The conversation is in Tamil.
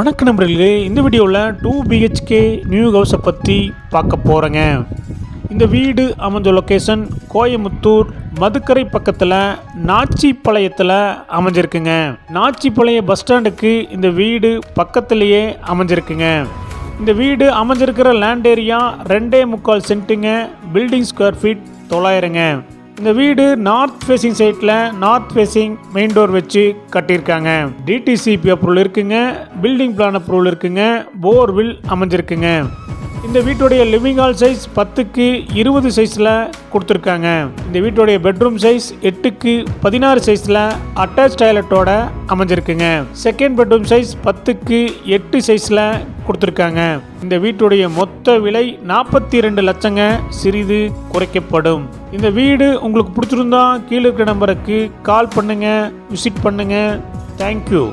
வணக்க நண்பர்களே இந்த வீடியோவில் டூ பிஹெச்கே நியூ ஹவுஸை பற்றி பார்க்க போகிறேங்க இந்த வீடு அமைஞ்ச லொக்கேஷன் கோயமுத்தூர் மதுக்கரை பக்கத்தில் நாச்சிப்பாளையத்தில் அமைஞ்சிருக்குங்க. நாச்சிப்பாளைய பஸ் ஸ்டாண்டுக்கு இந்த வீடு பக்கத்துலேயே அமைஞ்சிருக்குங்க. இந்த வீடு அமைஞ்சிருக்கிற லேண்ட் ஏரியா ரெண்டே முக்கால் சென்ட்டுங்க பில்டிங் ஸ்கொயர் ஃபீட் தொள்ளாயிரங்க. இந்த வீடு நார்த் ஃபேசிங் சைட்டில் நார்த் ஃபேசிங் மெயின் டோர் வச்சு கட்டியிருக்காங்க. டிடிசிபி அப்ரூவல் இருக்குங்க பில்டிங் பிளான் அப்ரூவல் இருக்குங்க போர்வில் அமைஞ்சிருக்குங்க. இந்த வீட்டுடைய லிவிங் ஹால் சைஸ் பத்துக்கு இருபது சைஸில் கொடுத்துருக்காங்க. இந்த வீட்டுடைய பெட்ரூம் சைஸ் எட்டுக்கு பதினாறு சைஸில் அட்டாச் டாய்லெட்டோட அமைஞ்சிருக்குங்க. செகண்ட் பெட்ரூம் சைஸ் பத்துக்கு எட்டு சைஸில் கொடுத்துருக்காங்க. இந்த வீட்டுடைய மொத்த விலை நாற்பத்தி ரெண்டு லட்சங்க. சிறிது குறைக்கப்படும். இந்த வீடு உங்களுக்கு பிடிச்சிருந்தா கீழே இருக்கிற நம்பருக்கு கால் பண்ணுங்கள் விசிட் பண்ணுங்கள் தேங்க்யூ